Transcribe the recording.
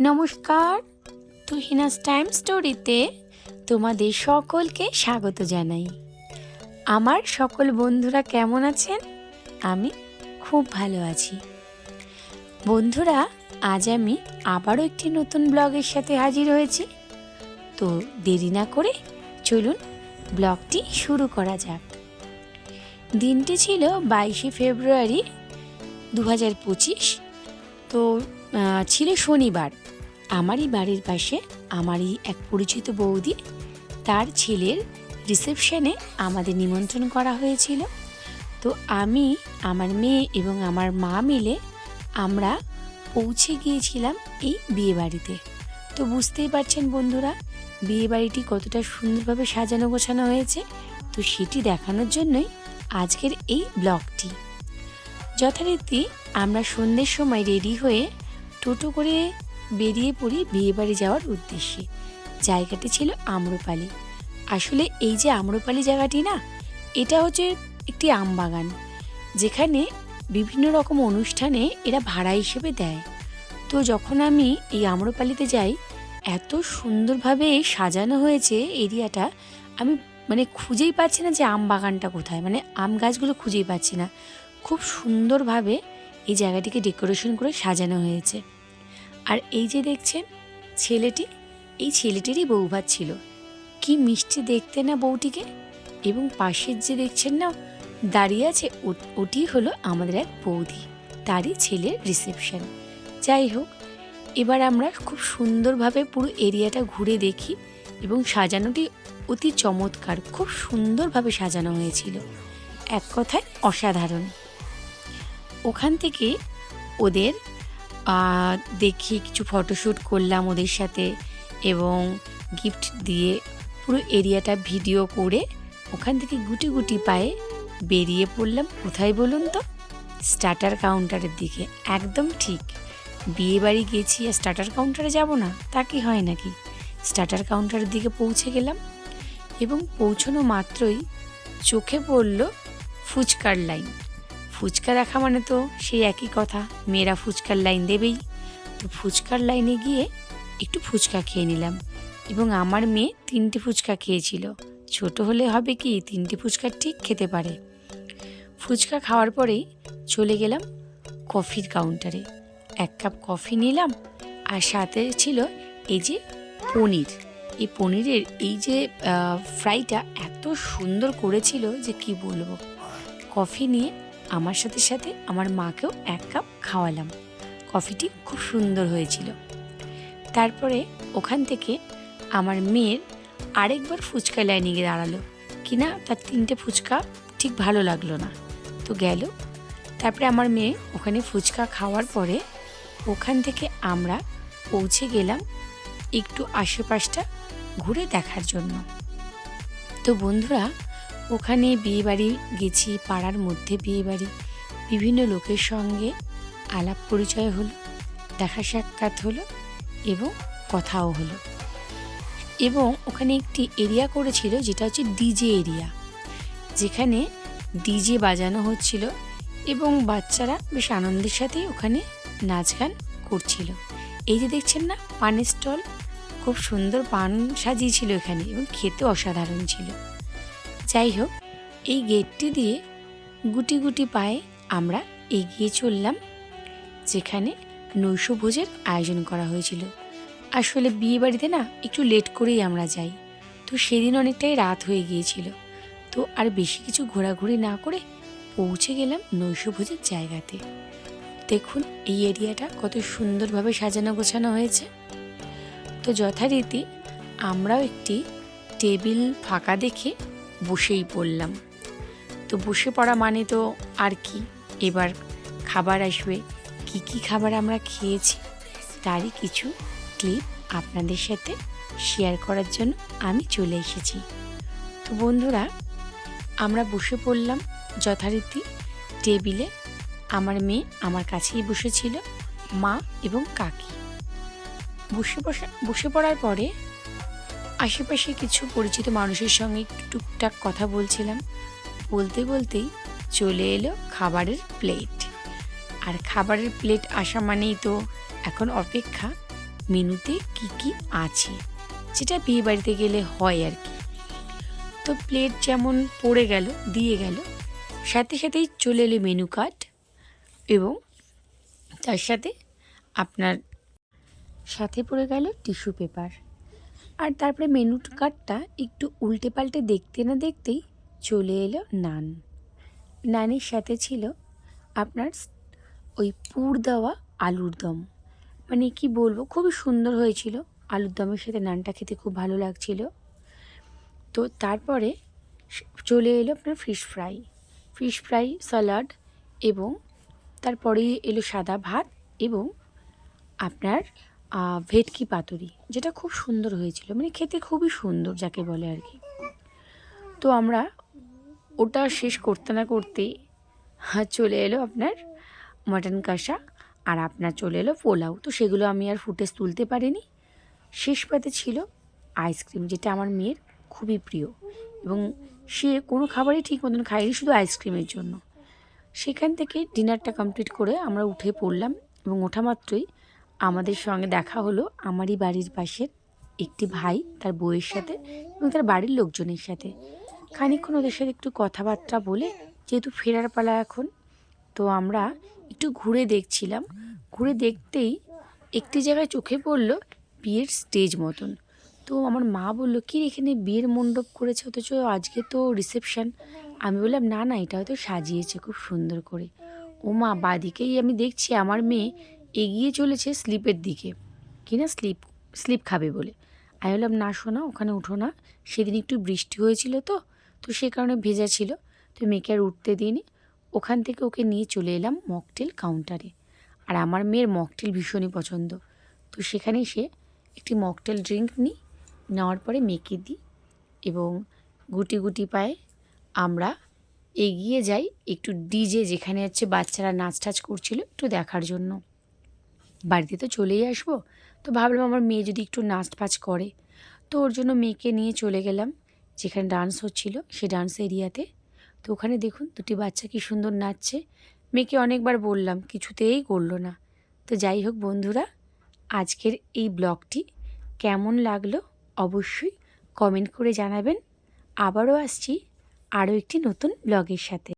নমস্কার। তুহিনাস টাইম স্টোরিতে তোমাদের সকলকে স্বাগত জানাই। আমার সকল বন্ধুরা কেমন আছেন? আমি খুব ভালো আছি। বন্ধুরা, আজ আমি আবারও একটি নতুন ব্লগের সাথে হাজির হয়েছি। তো দেরি না করে চলুন ব্লগটি শুরু করা যাক। দিনটি ছিল বাইশে ফেব্রুয়ারি দু হাজার পঁচিশ। তো ছিল শনিবার। আমারই বাড়ির পাশে আমারই এক পরিচিত বৌদি, তার ছেলের রিসেপশনে আমাদের নিমন্ত্রণ করা হয়েছিল। তো আমি, আমার মেয়ে এবং আমার মা মিলে আমরা পৌঁছে গিয়েছিলাম এই বিয়ে বাড়িতে তো বুঝতেই পারছেন বন্ধুরা বিয়ে বাড়িটি কতটা সুন্দরভাবে সাজানো গোছানো হয়েছে। তো সেটি দেখানোর জন্যই আজকের এই ব্লগটি। যথারীতি আমরা সন্ধ্যের সময় রেডি হয়ে টোটো করে বেরিয়ে পড়ি বিয়েবাড়ি যাওয়ার উদ্দেশ্যে। জায়গাটি ছিল আম্রপালি। আসলে এই যে আম্রপালি জায়গাটি না, এটা হচ্ছে একটি আম বাগান যেখানে বিভিন্ন রকম অনুষ্ঠানে এরা ভাড়া হিসেবে দেয়। তো যখন আমি এই আম্রপালিতে যাই, এত সুন্দরভাবে সাজানো হয়েছে এরিয়াটা, আমি মানে খুঁজেই পাচ্ছি না যে আম বাগানটা কোথায় মানে আম গাছগুলো খুঁজেই পাচ্ছি না। খুব সুন্দরভাবে এই জায়গাটিকে ডেকোরেশন করে সাজানো হয়েছে। আর এই যে দেখছেন, ছেলেটি, এই ছেলেটিরই বৌভাত ছিল। কি মিষ্টি দেখতে না বউটিকে? এবং পাশের যে দেখছেন না, দাঁড়িয়ে আছে ওটি হলো আমাদের এক বৌদি, তারই ছেলের রিসেপশন। যাই হোক, এবার আমরা খুব সুন্দরভাবে পুরো এরিয়াটা ঘুরে দেখি এবং সাজানোটি অতি চমৎকার, খুব সুন্দরভাবে সাজানো হয়েছিল। এক কথায় অসাধারণ। ওখান থেকে ওদের দেখি কিছু ফটোশ্যুট করলাম ওদের সাথে এবং গিফট দিয়ে পুরো এরিয়াটা ভিডিও করে ওখান থেকে গুটি গুটি পায়ে বেরিয়ে পড়লাম। কোথায় বলুন তো? স্টার্টার কাউন্টারের দিকে। একদম ঠিক। বিয়ে বাড়ি গেছি আর স্টার্টার কাউন্টারে যাব না, তা কি হয় নাকি? স্টার্টার কাউন্টারের দিকে পৌঁছে গেলাম এবং পৌঁছানো মাত্রই চোখে পড়ল ফুচকার লাইন ফুচকা দেখা মানে তো সেই একই কথা। মেয়েরা ফুচকার লাইন দেবেই। তো ফুচকার লাইনে গিয়ে একটু ফুচকা খেয়ে নিলাম। এবং আমার মেয়ে তিনটে ফুচকা খেয়েছিল। ছোট হলে হবে কি তিনটে ফুচকা ঠিক খেতে পারে। ফুচকা খাওয়ার পরেই চলে গেলাম কফির কাউন্টারে। এক কাপ কফি নিলাম আর সাথে ছিল এই যে পনির। এই পনিরের এই যে ফ্রাইটা এত সুন্দর করেছিল যে কি বলব? কফি নিয়ে আমার সাথে সাথে আমার মাকেও এক কাপ খাওয়ালাম। কফিটি খুব সুন্দর হয়েছিল। তারপরে ওখান থেকে আমার মেয়ের আরেকবার ফুচকা লাইনে গিয়ে দাঁড়াল। কিনা তার তিনটে ফুচকা ঠিক ভালো লাগল না। তো গেল। তারপরে আমার মেয়ে ওখানে ফুচকা খাওয়ার পরে ওখান থেকে আমরা পৌঁছে গেলাম একটু আশেপাশটা ঘুরে দেখার জন্য। তো বন্ধুরা ওখানে বিয়েবাড়ি গেছি, পাড়ার মধ্যে বিয়েবাড়ি। বিভিন্ন লোকের সঙ্গে আলাপ পরিচয় হলো, দেখা সাক্ষাৎ হলো এবং কথাও হলো। এবং ওখানে একটি এরিয়া করেছিল যেটা হচ্ছে ডিজে এরিয়া। যেখানে ডিজে বাজানো হচ্ছিল এবং বাচ্চারা বেশ আনন্দের সাথে ওখানে নাচ গান করছিল। এই যে দেখছেন না, পানের স্টল, খুব সুন্দর পান সাজিয়েছিল এখানে এবং খেতে অসাধারণ ছিল। যাই হোক, এই গেটটি দিয়ে গুটি গুটি পায়ে আমরা এগিয়ে চললাম, যেখানে নৈশভোজের আয়োজন করা হয়েছিল। আসলে বিয়ে বাড়িতে না একটু লেট করেই আমরা যাই, তো সেদিন অনেকটাই রাত হয়ে গিয়েছিল। তো আর বেশি কিছু ঘোরাঘুরি না করে পৌঁছে গেলাম নৈশভোজের জায়গাতে। দেখুন, এই এরিয়াটা কত সুন্দরভাবে সাজানো গোছানো হয়েছে। তো যথারীতি আমরাও একটি টেবিল ফাঁকা দেখে বসেই পড়লাম। তো বসে পড়া মানে তো আর কি? এবার খাবার আসবে। কি কি খাবার আমরা খেয়েছি? তারই কিছু ক্লিপ আপনাদের সাথে শেয়ার করার জন্য আমি চলে এসেছি। তো বন্ধুরা, আমরা বসে পড়লাম যথারীতি টেবিলে। আমার মেয়ে আমার কাছেই বসেছিল, মা এবং কাকি। বসে বসে বসে পড়ার পরে আশেপাশে কিছু পরিচিত মানুষের সঙ্গে টুকটাক কথা বলছিলাম। বলতে বলতেই চলে এলো খাবারের প্লেট আর খাবারের প্লেট আসা মানেই তো এখন অপেক্ষা মেনুতে কি কি আছে, যেটা বিয়ে বাড়িতে গেলে হয় আর কি। তো প্লেট যেমন পড়ে গেল, দিয়ে গেল, সাথে সাথেই চলে এলো মেনু কার্ড এবং তার সাথে আপনার সাথে পড়ে গেল টিস্যু পেপার আর তারপরে মেনু কার্ডটা একটু উল্টে পাল্টে দেখতে না দেখতেই চলে এলো নান। নানের সাথে ছিল আপনার ওই পুর দেওয়া আলুর দম। মানে কি বলব, খুবই সুন্দর হয়েছিল। আলুর দমের সাথে নানটা খেতে খুব ভালো লাগছিল। তো তারপরে চলে এলো আপনার fish fry fish fry salad এবং তারপরে এলো সাদা ভাত এবং আপনার ভেটকি পাতুরি, যেটা খুব সুন্দর হয়েছিল। মানে খেতে খুবই সুন্দর যাকে বলে আর কি। তো আমরা ওটা শেষ করতে না করতেই চলে এলো আপনার মাটন কষা আর আপনার চলে এলো পোলাও। তো সেগুলো আমি আর ফুটেজ তুলতে পারিনি। শেষ পাতে ছিল আইসক্রিম, যেটা আমার মেয়ের খুবই প্রিয়। এবং সে কোনো খাবারই ঠিক মতন খায়নি, শুধু আইসক্রিমের জন্য। সেখান থেকে ডিনারটা কমপ্লিট করে আমরা উঠে পড়লাম এবং ওঠা মাত্রই আমাদের সঙ্গে দেখা হলো আমারই বাড়ির পাশের একটি ভাই তার বউয়ের সাথে এবং তার বাড়ির লোকজনের সাথে। খানিকক্ষণ ওদের সাথে একটু কথাবার্তা বলে, যেহেতু ফেরার পালা এখন, তো আমরা একটু ঘুরে দেখছিলাম। ঘুরে দেখতেই একটি জায়গায় চোখে পড়ল বিয়ের স্টেজ মতন। তো আমার মা বলল, কি এখানে বিয়ের মণ্ডপ করেছে? অথচ আজকে তো রিসেপশন আমি বললাম, না না, এটা হয়তো সাজিয়েছে খুব সুন্দর করে। ও মা, বাদিকেই আমি দেখছি, আমার মেয়ে এগিয়ে চলেছে স্লিপের দিকে। কিনা স্লিপ স্লিপ খাবে বলে। আমি বললাম, না শোনা ওখানে উঠো না। সেদিন একটু বৃষ্টি হয়েছিল তো তো সে কারণে ভেজা ছিল। তো মেয়েকে আর উঠতে দিইনি। ওখান থেকে ওকে নিয়ে চলে এলাম মকটেল কাউন্টারে। আর আমার মেয়ের মকটেল ভীষণই পছন্দ। তো সেখানে সে একটি মকটেল ড্রিঙ্ক নিই, নেওয়ার পরে মেয়েকে দিই এবং গুটি গুটি পায়ে আমরা এগিয়ে যাই একটু ডিজে যেখানে হচ্ছে বাচ্চারা নাচ টাচ করছিল একটু দেখার জন্য। বাড়িতে তো চলেই আসব। তো ভাবলাম আমার মেয়ে যদি একটু নাচ ফাচ করে। তো ওর জন্য মেয়েকে নিয়ে চলে গেলাম, যেখানে ডান্স হচ্ছিল, সে ডান্স এরিয়াতে। তো ওখানে দেখুন, দুটি বাচ্চা কি সুন্দর নাচছে। মেয়েকে অনেকবার বললাম, কিছুতেই করল না। তো যাই হোক বন্ধুরা, আজকের এই ব্লগটি কেমন লাগল অবশ্যই কমেন্ট করে জানাবেন। আবারও আসছি আরও একটি নতুন ব্লগের সাথে।